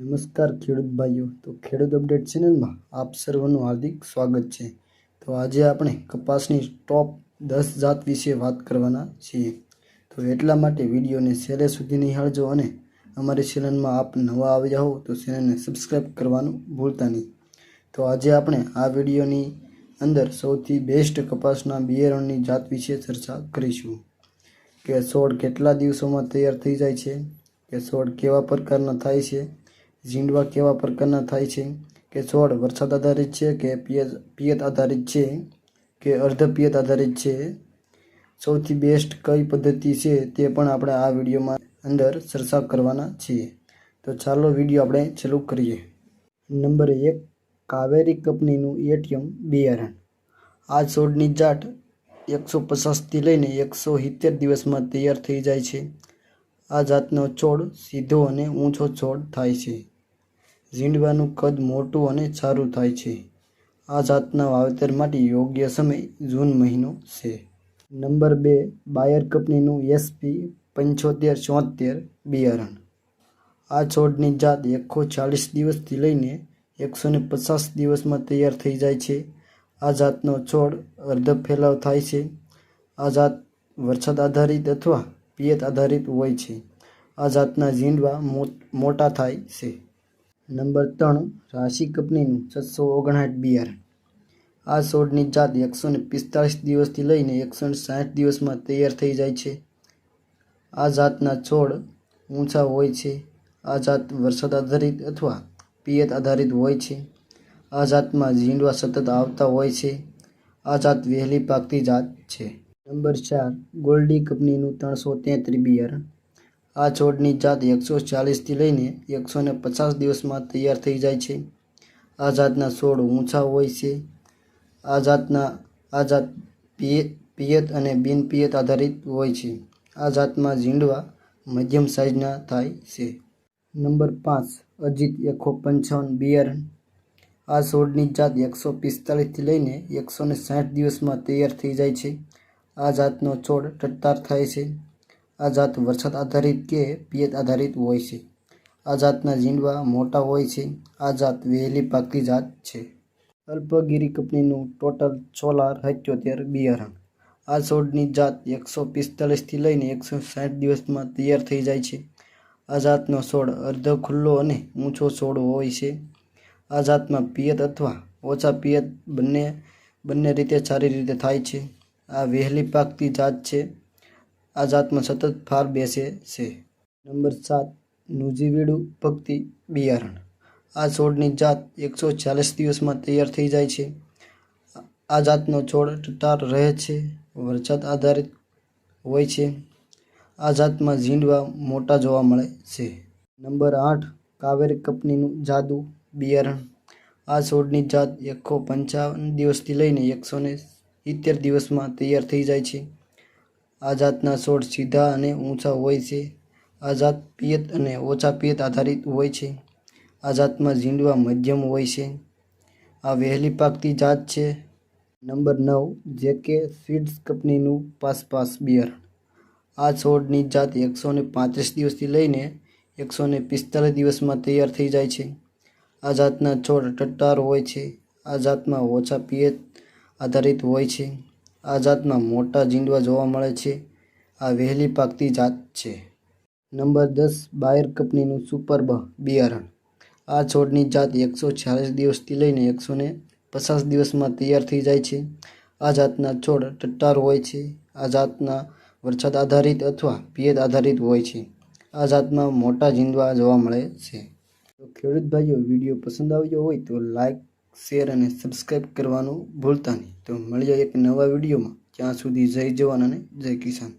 નમસ્કાર ખેડૂત ભાઈઓ. તો ખેડૂત અપડેટ ચેનલમાં આપ સર્વનું હાર્દિક સ્વાગત છે. તો આજે આપણે કપાસની ટોપ દસ જાત વિશે વાત કરવાના છીએ. તો એટલા માટે વિડીયોને છેલ્લે સુધી નિહાળજો અને અમારી ચેનલમાં આપ નવા આવ્યા હો તો ચેનલને સબસ્ક્રાઈબ કરવાનું ભૂલતા નહીં. તો આજે આપણે આ વિડીયોની અંદર સૌથી બેસ્ટ કપાસના બિયારણની જાત વિશે ચર્ચા કરીશું. કે છોડ કેટલા દિવસોમાં તૈયાર થઈ જાય છે? કે છોડ કેવા પ્રકારના થાય છે? ઝીંડવા કેવા પ્રકારના થાય છે કે છોડ વરસાદ આધારિત છે કે પિયત પિયત આધારિત છે કે અર્ધ પિયત આધારિત છે? સૌથી બેસ્ટ કઈ પદ્ધતિ છે તે પણ આપણે આ વિડીયોમાં અંદર ચર્ચા કરવાના છીએ. તો ચાલો વીડિયો આપણે ચાલુ કરીએ. નંબર એક, કાવેરી કંપનીનું એટીએમ બિયારણ. આ છોડની જાટ એકસો પચાસથી લઈને એકસો સિત્તેર દિવસમાં તૈયાર થઈ જાય છે. આ જાતનો છોડ સીધો અને ઊંચો છોડ થાય છે. ઝીંડવાનું કદ મોટું અને સારું થાય છે. આ જાતના વાવેતર માટે યોગ્ય સમય જૂન મહિનો છે. નંબર બે, બાયર કંપનીનું એસપી પંચોતેર ચોતેર બિયારણ. આ છોડની જાત એકસો ચાલીસ દિવસથી લઈને એકસો ને પચાસ દિવસમાં તૈયાર થઈ જાય છે. આ જાતનો છોડ અર્ધ ફેલાવ થાય છે. આ જાત વરસાદ આધારિત અથવા પિયત આધારિત હોય છે. આ જાતના ઝીંડવા મોટા થાય છે. નંબર ત્રણ, રાશિ કંપનીનું છસો ઓગણસાઠ બિયારણ. આ છોડની જાત એકસો ને પિસ્તાળીસ દિવસથી લઈને એકસો ને સાઠ દિવસમાં તૈયાર થઈ જાય છે. આ જાતના છોડ ઊંચા હોય છે. આ જાત વરસાદ આધારિત અથવા પિયત આધારિત હોય છે. આ જાતમાં ઝીંડવા સતત આવતા હોય છે. આ જાત વહેલી પાકતી જાત છે. નંબર ચાર, ગોલ્ડી કંપનીનું ત્રણસો તેત્રીસ બિયારણ. આ છોડની જાત એકસો ચાલીસથી લઈને એકસો ને પચાસ દિવસમાં તૈયાર થઈ જાય છે. આ જાતના છોડ ઊંચા હોય છે. આ જાતના, આ જાત પિયત અને બિનપિયત આધારિત હોય છે. આ જાતમાં ઝીંડવા મધ્યમ સાઇઝના થાય છે. નંબર પાંચ, અજીત એકસો પંચાવન બિયારણ. આ છોડની જાત એકસો પિસ્તાલીસથી લઈને એકસો ને સાઠ દિવસમાં તૈયાર થઈ જાય છે. આ જાતનો છોડ ટટ્ટાર થાય છે. આ જાત વરસાદ આધારિત કે પિયત આધારિત હોય છે. આ જાતના ઝીંડવા મોટા હોય છે. આ જાત વહેલી પાકતી જાત છે. અલ્પગીરી કંપનીનું ટોટલ સોલાર સત્યોતેર બિયારણ. આ છોડની જાત એકસો પિસ્તાલીસથી લઈને એકસો સાઠ દિવસમાં તૈયાર થઈ જાય છે. આ જાતનો છોડ અર્ધ ખુલ્લો અને ઊંચો છોડ હોય છે. આ જાતમાં પિયત અથવા ઓછા પિયત બંને બંને રીતે સારી રીતે થાય છે. આ વહેલી પાકતી જાત છે. આ જાતમાં સતત ફાર બેસે છે. નંબર સાત, નુજીવેડુ ભક્તિ બિયારણ. આ છોડની જાત એકસો ચાલીસ દિવસમાં તૈયાર થઈ જાય છે. આ જાતનો છોડ ટટાર રહે છે, વરસાદ આધારિત હોય છે. આ જાતમાં ઝીંડવા મોટા જોવા મળે છે. નંબર આઠ, કાવેરી કંપનીનું જાદુ બિયારણ. આ છોડની જાત એકસો પંચાવન દિવસથી લઈને એકસો ને સિત્તેર દિવસમાં તૈયાર થઈ જાય છે. આ જાતના છોડ સીધા અને ઊંચા હોય છે. આ જાત પિયત અને ઓછા પિયત આધારિત હોય છે. આ જાતમાં ઝીંડવા મધ્યમ હોય છે. આ વહેલી પાકતી જાત છે. નંબર નવ, જેકે સીડ્સ કંપનીનું પાસપાસ બિયર. આ છોડની જાત એકસો ને પાંત્રીસ દિવસથી લઈને એકસો ને પિસ્તાલીસ દિવસમાં તૈયાર થઈ જાય છે. આ જાતના છોડ ટટ્ટાર હોય છે. આ જાતમાં ઓછા પિયત આધારિત હોય છે. આ જાતમાં મોટા ઝીંડવા જોવા મળે છે. આ વહેલી પાકતી જાત છે. નંબર દસ, બાયર કંપનીનું સુપર બિયારણ. આ છોડની જાત એકસો છ્યાલીસ દિવસથી લઈને એકસો ને પચાસ દિવસમાં તૈયાર થઈ જાય છે. આ જાતના છોડ ટટ્ટાર હોય છે. આ જાતના વરસાદ આધારિત અથવા પિયત આધારિત હોય છે. આ જાતમાં મોટા ઝીંડવા જોવા મળે છે. તો ખેડૂત ભાઈઓ, વીડિયો પસંદ આવ્યો હોય તો લાઈક શેર અને સબસ્ક્રાઈબ કરવાનું ભૂલતા નહીં. તો મળીએ એક નવા વિડીયોમાં. ત્યાં સુધી જય જવાન અને જય કિસાન.